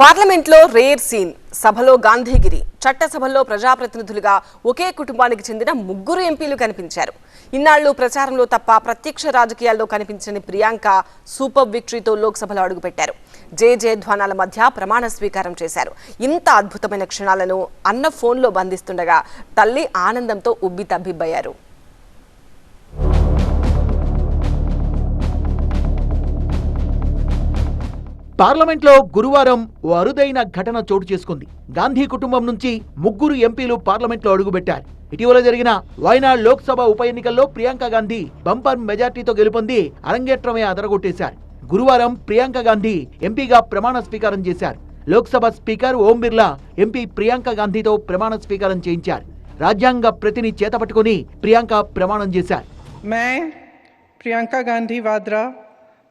పార్లమెంట్లో rare scene. సభలో గాంధీగిరి. చట్టసభల్లో ప్రజాప్రతినిధులుగా ఒకే కుటుంబానికి చెందిన ముగ్గురు ఎంపీలు కనిపించారు. ఇన్నాళ్ళు ప్రచారంలో తప్ప ప్రత్యక్ష రాజకీయాల్లో కనిపించని ప్రియాంక సూపర్ విక్టరీతో లోక్సభలో అడుగుపెట్టారు. జే జయధ్వానాల మధ్య ప్రమాణ స్వీకారం చేశారు. ఇంత అద్భుతమైన క్షణాలను అన్న ఫోన్లో బంధిస్తుండగా తల్లి ఆనందంతో ఉబ్బి తబ్బిబ్బయ్యారు. పార్లమెంట్లో గురువారం ఓ అరుదైన ఘటన చోటు చేసుకుంది గాంధీ కుటుంబం నుంచి ముగ్గురు ఎంపీలు పార్లమెంట్లో అడుగుపెట్టారు ఇటీవల జరిగిన వాయనాడ్ లోక్సభ ఉప ఎన్నికల్లో ప్రియాంక గాంధీ బంపర్ మెజార్టీతో గెలుపొంది అరంగేట్రమే అదరగొట్టేశారు గురువారం ప్రియాంక గాంధీ ఎంపీగా ప్రమాణ స్వీకారం చేశారు లోక్సభ స్పీకర్ ఓం బిర్లా ఎంపీ ప్రియాంక గాంధీతో ప్రమాణ స్వీకారం చేయించారు రాజ్యాంగ ప్రతిని చేతపట్టుకుని ప్రియాంక ప్రమాణం చేశారు मैं प्रियंका गांधी वाड्रा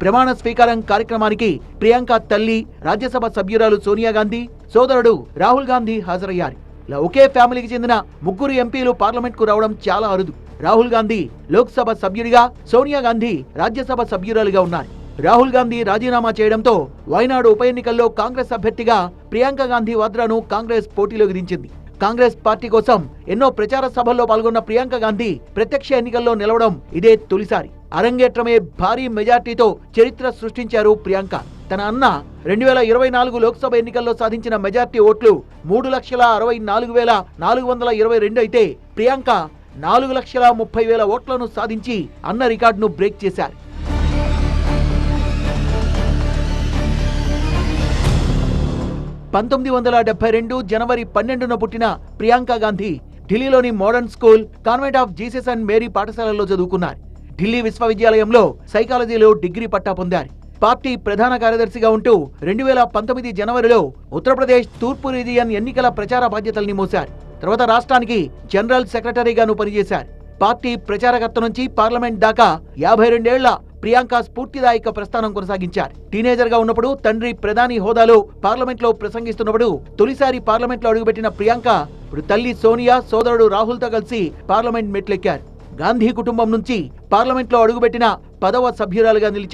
ప్రమాణ స్వీకారం కార్యక్రమానికి ప్రియాంక తల్లి రాజ్యసభ సభ్యురాలు సోనియా గాంధీ సోదరుడు రాహుల్ గాంధీ హాజరయ్యారు. ఇలా ఒకే ఫ్యామిలీకి చెందిన ముగ్గురు ఎంపీలు పార్లమెంట్కు రావడం చాలా అరుదు. రాహుల్ గాంధీ లోక్సభ సభ్యుడిగా సోనియా గాంధీ రాజ్యసభ సభ్యురాలుగా ఉన్నారు. రాహుల్ గాంధీ రాజీనామా చేయడంతో వైనాడు ఉప ఎన్నికల్లో కాంగ్రెస్ అభ్యర్థిగా ప్రియాంక గాంధీ వాద్రాను కాంగ్రెస్ పోటీలోకి దించింది. కాంగ్రెస్ పార్టీ కోసం ఎన్నో ప్రచార సభల్లో పాల్గొన్న ప్రియాంక గాంధీ ప్రత్యక్ష ఎన్నికల్లో నిలవడం ఇదే తొలిసారి. అరంగేట్రమే భారీ మెజార్టీతో చరిత్ర సృష్టించారు ప్రియాంక. తన అన్న రెండు వేల ఇరవై నాలుగు లోక్సభ ఎన్నికల్లో సాధించిన మెజార్టీ ఓట్లు మూడు లక్షల అరవై నాలుగు వేల నాలుగు వందల ఇరవై రెండు అయితే ప్రియాంక నాలుగు లక్షల ముప్పై వేల ఓట్లను సాధించి అన్న రికార్డును బ్రేక్ చేశారు. పంతొమ్మిది వందల డెబ్బై రెండు జనవరి పన్నెండున పుట్టిన ప్రియాంక గాంధీ ఢిల్లీలోని modern school convent of Jesus and Mary పాఠశాలలో చదువుకున్నారు. ఢిల్లీ విశ్వవిద్యాలయంలో సైకాలజీలో డిగ్రీ పట్టా పొందారు. పార్టీ ప్రధాన కార్యదర్శిగా ఉంటూ రెండు వేల పంతొమ్మిది జనవరిలో ఉత్తరప్రదేశ్ తూర్పు రీజియన్ ఎన్నికల ప్రచార బాధ్యతల్ని మోశారు. తర్వాత రాష్ట్రానికి జనరల్ సెక్రటరీగాను పనిచేశారు. పార్టీ ప్రచారకర్త నుంచి పార్లమెంట్ దాకా యాభై రెండేళ్ళ ప్రియాంక స్ఫూర్తిదాయక ప్రస్థానం కొనసాగించారు. టీనేజర్గా ఉన్నప్పుడు తండ్రి ప్రధాని హోదాలో పార్లమెంట్లో ప్రసంగిస్తున్నప్పుడు తొలిసారి పార్లమెంట్లో అడుగుపెట్టిన ప్రియాంక ఇప్పుడు తల్లి సోనియా సోదరుడు రాహుల్తో కలిసి పార్లమెంట్ మెట్లెక్కారు. గాంధీ కుటుంబం నుంచి పార్లమెంట్లో అడుగుపెట్టిన పదవ సభ్యురాలుగా నిలిచారు.